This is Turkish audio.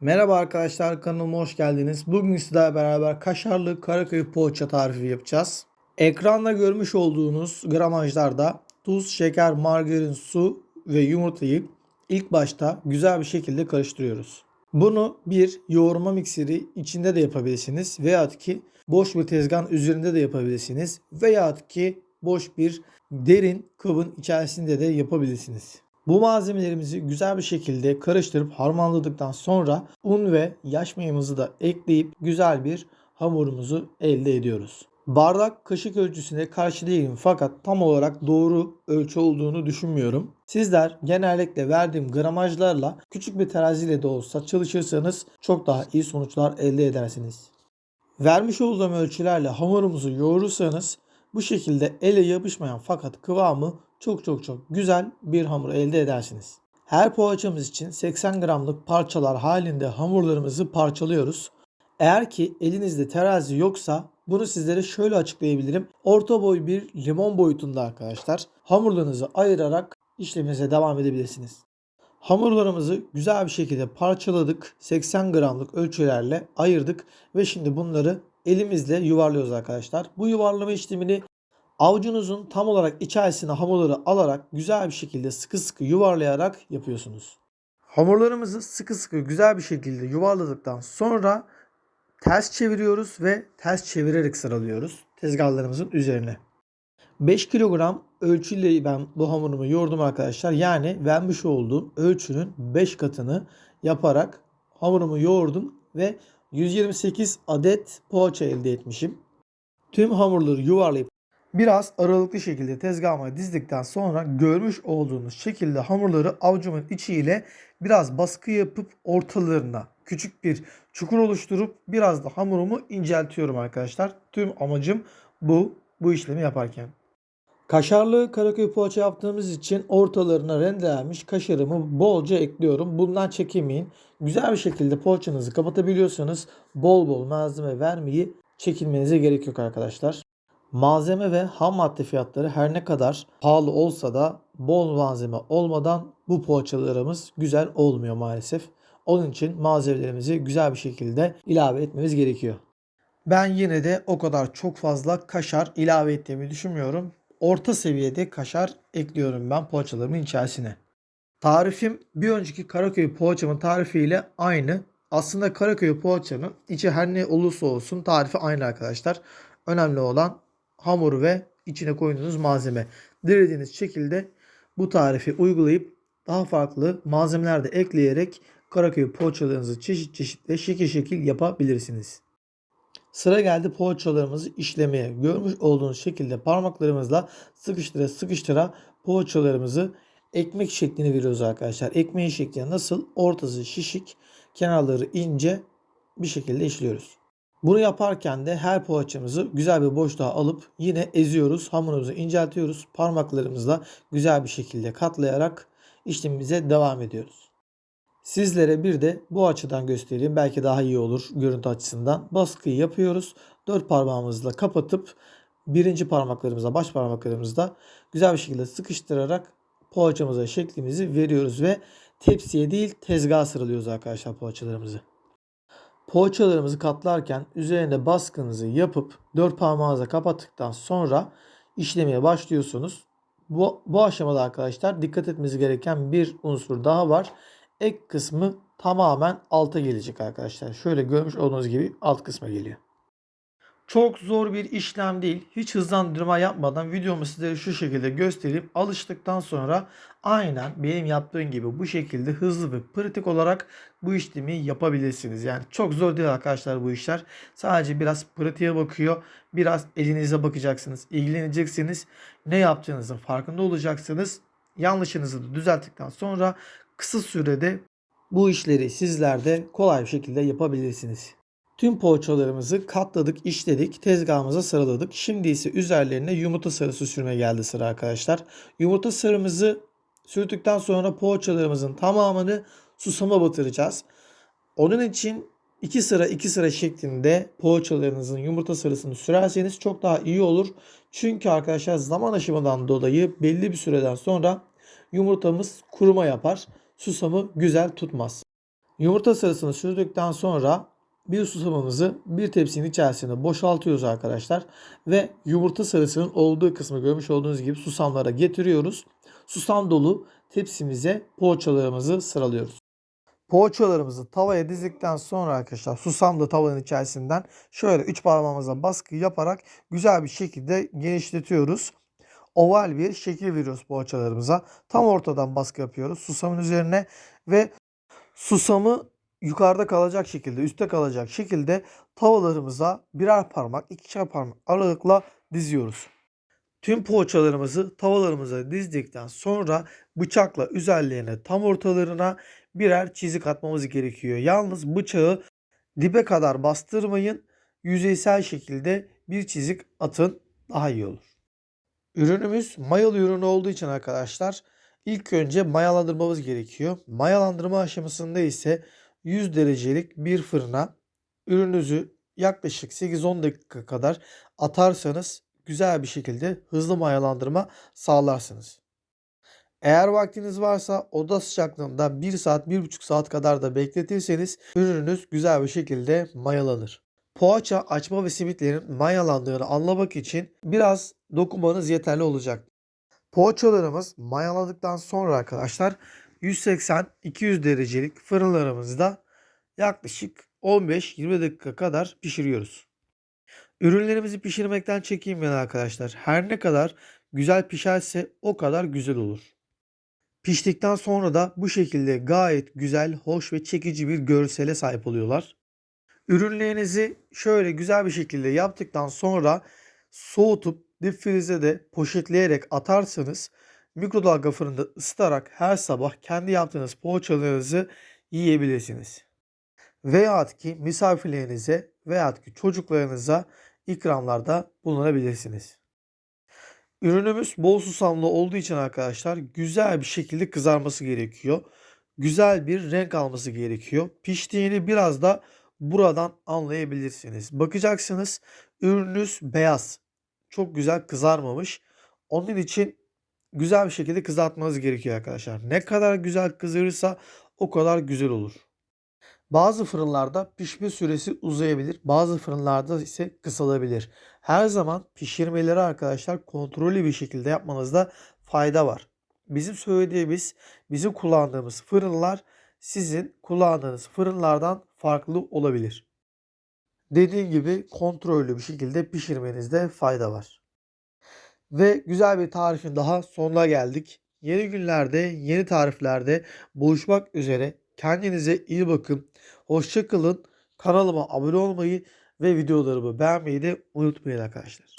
Merhaba arkadaşlar kanalıma hoş geldiniz. Bugün sizlerle beraber kaşarlı karakayı poğaça tarifi yapacağız. Ekranda görmüş olduğunuz gramajlarda tuz, şeker, margarin, su ve yumurtayı ilk başta güzel bir şekilde karıştırıyoruz. Bunu bir yoğurma mikseri içinde de yapabilirsiniz veyahut ki boş bir tezgahın üzerinde de yapabilirsiniz veyahut ki boş bir derin kabın içerisinde de yapabilirsiniz. Bu malzemelerimizi güzel bir şekilde karıştırıp harmanladıktan sonra un ve yaş mayamızı da ekleyip güzel bir hamurumuzu elde ediyoruz. Bardak kaşık ölçüsüne karşı değilim fakat tam olarak doğru ölçü olduğunu düşünmüyorum. Sizler genellikle verdiğim gramajlarla küçük bir teraziyle de olsa çalışırsanız çok daha iyi sonuçlar elde edersiniz. Vermiş olduğum ölçülerle hamurumuzu yoğurursanız bu şekilde ele yapışmayan fakat kıvamı çok çok çok güzel bir hamur elde edersiniz. Her poğaçamız için 80 gramlık parçalar halinde hamurlarımızı parçalıyoruz. Eğer ki elinizde terazi yoksa bunu sizlere şöyle açıklayabilirim. Orta boy bir limon boyutunda arkadaşlar. Hamurlarınızı ayırarak işleminize devam edebilirsiniz. Hamurlarımızı güzel bir şekilde parçaladık. 80 gramlık ölçülerle ayırdık ve şimdi bunları elimizle yuvarlıyoruz arkadaşlar. Bu yuvarlama işlemini avucunuzun tam olarak içerisine hamurları alarak güzel bir şekilde sıkı sıkı yuvarlayarak yapıyorsunuz. Hamurlarımızı sıkı sıkı güzel bir şekilde yuvarladıktan sonra ters çeviriyoruz ve ters çevirerek sıralıyoruz tezgahlarımızın üzerine. 5 kilogram ölçüyle ben bu hamurumu yoğurdum arkadaşlar. Yani vermiş olduğum ölçünün 5 katını yaparak hamurumu yoğurdum ve 128 adet poğaça elde etmişim. Tüm hamurları yuvarlayıp biraz aralıklı şekilde tezgahıma dizdikten sonra görmüş olduğunuz şekilde hamurları avucumun içiyle biraz baskı yapıp ortalarına küçük bir çukur oluşturup biraz da hamurumu inceltiyorum arkadaşlar. Tüm amacım bu bu işlemi yaparken. Kaşarlı karaköy poğaça yaptığımız için ortalarına rendelenmiş kaşarımı bolca ekliyorum. Bundan çekinmeyin. Güzel bir şekilde poğaçanızı kapatabiliyorsanız bol bol malzeme vermeyi çekinmenize gerek yok arkadaşlar. Malzeme ve ham madde fiyatları her ne kadar pahalı olsa da bol malzeme olmadan bu poğaçalarımız güzel olmuyor maalesef. Onun için malzemelerimizi güzel bir şekilde ilave etmemiz gerekiyor. Ben yine de o kadar çok fazla kaşar ilave ettiğimi düşünmüyorum. Orta seviyede kaşar ekliyorum ben poğaçalarımın içerisine. Tarifim bir önceki Karaköy poğaçamın tarifiyle aynı. Aslında Karaköy poğaçanın içi her ne olursa olsun tarifi aynı arkadaşlar. Önemli olan hamur ve içine koyduğunuz malzeme. Dilediğiniz şekilde bu tarifi uygulayıp daha farklı malzemeler de ekleyerek Karaköy poğaçalarınızı çeşit çeşit ve şekil şekil yapabilirsiniz. Sıra geldi poğaçalarımızı işlemeye. Görmüş olduğunuz şekilde parmaklarımızla sıkıştıra sıkıştıra poğaçalarımızı ekmek şeklini veriyoruz arkadaşlar. Ekmeğin şekli nasıl? Ortası şişik, kenarları ince bir şekilde işliyoruz. Bunu yaparken de her poğaçamızı güzel bir boşluğa alıp yine eziyoruz. Hamurumuzu inceltiyoruz. Parmaklarımızla güzel bir şekilde katlayarak işlemimize devam ediyoruz. Sizlere bir de bu açıdan göstereyim. Belki daha iyi olur görüntü açısından. Baskıyı yapıyoruz. Dört parmağımızla kapatıp birinci parmaklarımızla baş parmaklarımızla güzel bir şekilde sıkıştırarak poğaçamıza şeklimizi veriyoruz ve tepsiye değil tezgaha sıralıyoruz arkadaşlar poğaçalarımızı. Poğaçalarımızı katlarken üzerine baskınızı yapıp dört parmağınızla kapattıktan sonra işlemeye başlıyorsunuz. Bu, bu aşamada arkadaşlar dikkat etmeniz gereken bir unsur daha var. Ek kısmı tamamen alta gelecek arkadaşlar. Şöyle görmüş olduğunuz gibi alt kısma geliyor. Çok zor bir işlem değil. Hiç hızlandırma yapmadan videomu sizlere şu şekilde göstereyim. Alıştıktan sonra aynen benim yaptığım gibi bu şekilde hızlı ve pratik olarak bu işlemi yapabilirsiniz. Yani çok zor değil arkadaşlar bu işler. Sadece biraz pratiğe bakıyor. Biraz elinize bakacaksınız. ilgileneceksiniz. Ne yaptığınızın farkında olacaksınız. Yanlışınızı da düzelttikten sonra kısa sürede bu işleri sizler de kolay bir şekilde yapabilirsiniz. Tüm poğaçalarımızı katladık, işledik, tezgahımıza sıraladık. Şimdi ise üzerlerine yumurta sarısı sürme geldi sıra arkadaşlar. Yumurta sarımızı sürdükten sonra poğaçalarımızın tamamını susama batıracağız. Onun için iki sıra iki sıra şeklinde poğaçalarınızın yumurta sarısını sürerseniz çok daha iyi olur. Çünkü arkadaşlar zaman aşımından dolayı belli bir süreden sonra yumurtamız kuruma yapar. Susamı güzel tutmaz. Yumurta sarısını sürdükten sonra bir susamımızı bir tepsinin içerisine boşaltıyoruz arkadaşlar. Ve yumurta sarısının olduğu kısmı görmüş olduğunuz gibi susamlara getiriyoruz. Susam dolu tepsimize poğaçalarımızı sıralıyoruz. Poğaçalarımızı tavaya dizdikten sonra arkadaşlar susamlı tavanın içerisinden şöyle üç parmağımıza baskı yaparak güzel bir şekilde genişletiyoruz. Oval bir şekil veriyoruz poğaçalarımıza. Tam ortadan baskı yapıyoruz susamın üzerine ve susamı yukarıda kalacak şekilde, üstte kalacak şekilde tavalarımıza birer parmak, ikişer parmak aralıkla diziyoruz. Tüm poğaçalarımızı tavalarımıza dizdikten sonra bıçakla üzerlerine tam ortalarına birer çizik atmamız gerekiyor. Yalnız bıçağı dibe kadar bastırmayın. Yüzeysel şekilde bir çizik atın daha iyi olur. Ürünümüz mayalı ürün olduğu için arkadaşlar ilk önce mayalandırmamız gerekiyor. Mayalandırma aşamasında ise 100 derecelik bir fırına ürününüzü yaklaşık 8-10 dakika kadar atarsanız güzel bir şekilde hızlı mayalandırma sağlarsınız. Eğer vaktiniz varsa oda sıcaklığında 1 saat 1,5 saat kadar da bekletirseniz ürününüz güzel bir şekilde mayalanır. Poğaça, açma ve simitlerin mayalandığını anlamak için biraz dokunmanız yeterli olacak. Poğaçalarımız mayaladıktan sonra arkadaşlar 180-200 derecelik fırınlarımızda yaklaşık 15-20 dakika kadar pişiriyoruz. Ürünlerimizi pişirmekten çekinmeyin arkadaşlar. Her ne kadar güzel pişerse o kadar güzel olur. Piştikten sonra da bu şekilde gayet güzel, hoş ve çekici bir görsele sahip oluyorlar. Ürünlerinizi şöyle güzel bir şekilde yaptıktan sonra soğutup dip frize de poşetleyerek atarsanız mikrodalga fırında ısıtarak her sabah kendi yaptığınız poğaçalarınızı yiyebilirsiniz. Veyahut ki misafirlerinize veyahut ki çocuklarınıza ikramlarda bulunabilirsiniz. Ürünümüz bol susamlı olduğu için arkadaşlar güzel bir şekilde kızarması gerekiyor. Güzel bir renk alması gerekiyor. Piştiğini biraz da buradan anlayabilirsiniz. Bakacaksınız ürününüz beyaz. Çok güzel kızarmamış. Onun için güzel bir şekilde kızartmanız gerekiyor arkadaşlar. Ne kadar güzel kızarırsa o kadar güzel olur. Bazı fırınlarda pişme süresi uzayabilir. Bazı fırınlarda ise kısalabilir. Her zaman pişirmeleri arkadaşlar kontrollü bir şekilde yapmanızda fayda var. Bizim söylediğimiz, bizim kullandığımız fırınlar sizin kullandığınız fırınlardan farklı olabilir. Dediğim gibi kontrollü bir şekilde pişirmenizde fayda var. Ve güzel bir tarifin daha sonuna geldik. Yeni günlerde, yeni tariflerde buluşmak üzere. Kendinize iyi bakın. Hoşça kalın. Kanalıma abone olmayı ve videolarımı beğenmeyi de unutmayın arkadaşlar.